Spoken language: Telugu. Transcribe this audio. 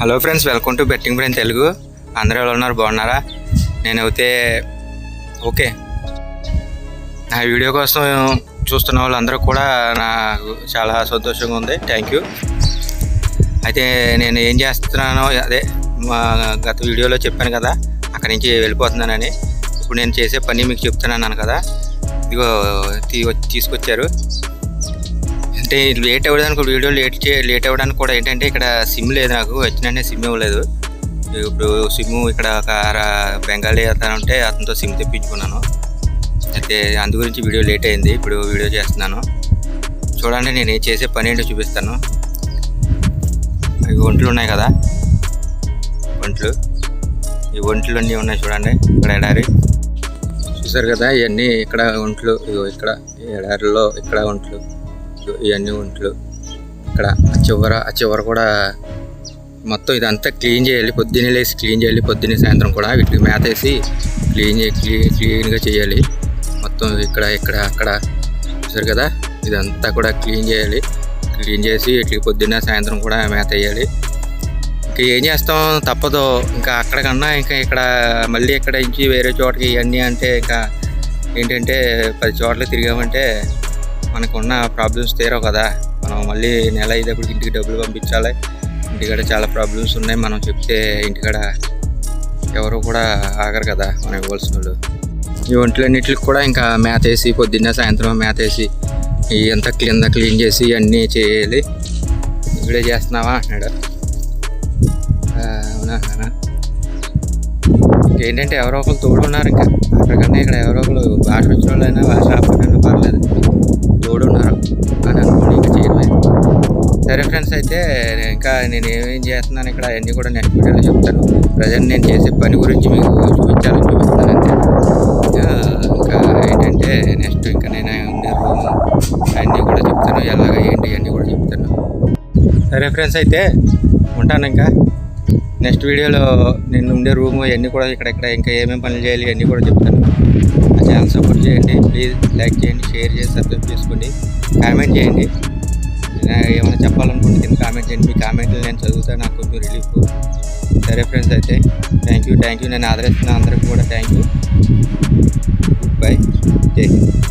Hello friends welcome to betting brain Telugu అందరూ ఎలా ఉన్నారు? బాగున్నారా? నేనైతే ఓకే. నా వీడియో కోసం చూస్తున్న వాళ్ళందరూ కూడా నాకు చాలా సంతోషంగా ఉంది. థ్యాంక్ యూ అయితే నేను ఏం చేస్తున్నానో అదే మా గత వీడియోలో చెప్పాను కదా అక్కడి నుంచి వెళ్ళిపోతున్నానని. ఇప్పుడు నేను చేసే పని మీకు చెప్తున్నాను కదా ఇదిగో తీ తీసుకొచ్చారు. అంటే లేట్ అవ్వడానికి వీడియో లేట్ చే లేట్ అవ్వడానికి కూడా ఏంటంటే ఇక్కడ సిమ్ లేదు నాకు. వచ్చినంటే సిమ్ ఇవ్వలేదు. ఇప్పుడు సిమ్ ఇక్కడ ఒక అర- బెంగాలీ అతను ఉంటే అతనితో సిమ్ తెప్పించుకున్నాను. అయితే అందు గురించి వీడియో లేట్ అయింది. ఇప్పుడు వీడియో చేస్తున్నాను. చూడండి నేను ఏం చేసే పని ఏంటో చూపిస్తాను. ఇవి ఒంట్లు ఉన్నాయి కదా? ఒంట్లు. ఈ ఒంట్లు అన్నీ ఉన్నాయి చూడండి. ఇక్కడ ఎడారి. చూసారు కదా ఇవన్నీ ఇక్కడ ఒంట్లు. ఇగో ఇక్కడ ఎడారిలో ఇక్కడ ఒంట్లు. ఇగో ఇవన్నీ ఒంట్లు ఇక్కడ ఆ చివర ఆ చివర కూడా మొత్తం ఇదంతా క్లీన్ చేయాలి. పొద్దున్నే లేసి క్లీన్ చేయాలి. పొద్దున్నే సాయంత్రం కూడా వీటికి మేత వేసి క్లీన్ చే క్లీన్ క్లీన్గా చేయాలి. మొత్తం ఇక్కడ ఇక్కడ అక్కడ చూసారు కదా? ఇదంతా కూడా క్లీన్ చేయాలి. క్లీన్ చేసి వీటికి పొద్దున్న సాయంత్రం కూడా మేత వేయాలి. ఇంకా ఏం చేస్తాం? తప్పదు. ఇంకా అక్కడికన్నా ఇంకా ఇక్కడ మళ్ళీ ఇక్కడ నుంచి వేరే చోటకి ఇవన్నీ అంటే ఇంకా ఏంటంటే పది చోట్ల తిరిగామంటే మనకున్న ప్రాబ్లమ్స్ తీరవు కదా. మనం మళ్ళీ నెల అయ్యేటప్పుడు ఇంటికి డబ్బులు పంపించాలి. ఇంటికాడ చాలా ప్రాబ్లమ్స్ ఉన్నాయి. మనం చెప్తే ఇంటికాడ ఎవరు కూడా ఆగరు కదా మనం ఇవ్వాల్సిన వాళ్ళు. ఈ ఒంట్లన్నిటికి కూడా ఇంకా మేత వేసి పొద్దున్న సాయంత్రం మేత వేసి ఇదంతా క్లీన్ క్లీన్ చేసి అన్నీ చేయాలి. ఇప్పుడే చేస్తున్నావా అంటున్నాడు. అవునా అవునా ఏంటంటే ఎవరో ఒకరు తోడు ఉన్నారు ఇంకా. అక్కడికన్నా ఇక్కడ ఎవరో ఒకరు భాష వచ్చిన వాళ్ళైనా భాష రాకపోయినా పర్లేదు. సరే ఫ్రెండ్స్ అయితే ఇంకా నేను ఏమేం చేస్తున్నాను ఇక్కడ అన్నీ కూడా నెక్స్ట్ వీడియోలో చెప్తాను. ప్రజెంట్ నేను చేసే పని గురించి మీకు చూపించాలని చూపిస్తాను అంతే. ఇంకా ఇంకా ఏంటంటే నెక్స్ట్ ఇంకా నేను ఉండే రూమ్ అన్నీ కూడా చెప్తాను. ఎలాగ ఏంటి అన్నీ కూడా చెప్తాను. సరే ఫ్రెండ్స్ అయితే ఉంటాను ఇంకా. నెక్స్ట్ వీడియోలో నేను ఉండే రూమ్ అవన్నీ కూడా ఇక్కడ ఇంకా ఏమేమి పనులు చేయాలి అన్నీ కూడా చెప్తాను. నా ఛానల్ సపోర్ట్ చేయండి ప్లీజ్ లైక్ చేయండి షేర్ చేసి సబ్స్క్రైబ్ చేసుకోండి కామెంట్ చేయండి. ఏమైనా చెప్పాలనుకుంటే కింద కామెంట్ చేయండి. మీ కామెంట్లు నేను చదువుతాను నాకు కొంచెం రిలీఫ్ సరే ఫ్రెండ్స్ అయితే థ్యాంక్ యూ థ్యాంక్ యూ నేను ఆదరిస్తున్న అందరికి కూడా థ్యాంక్ యూ గుడ్ బై జై హింద్.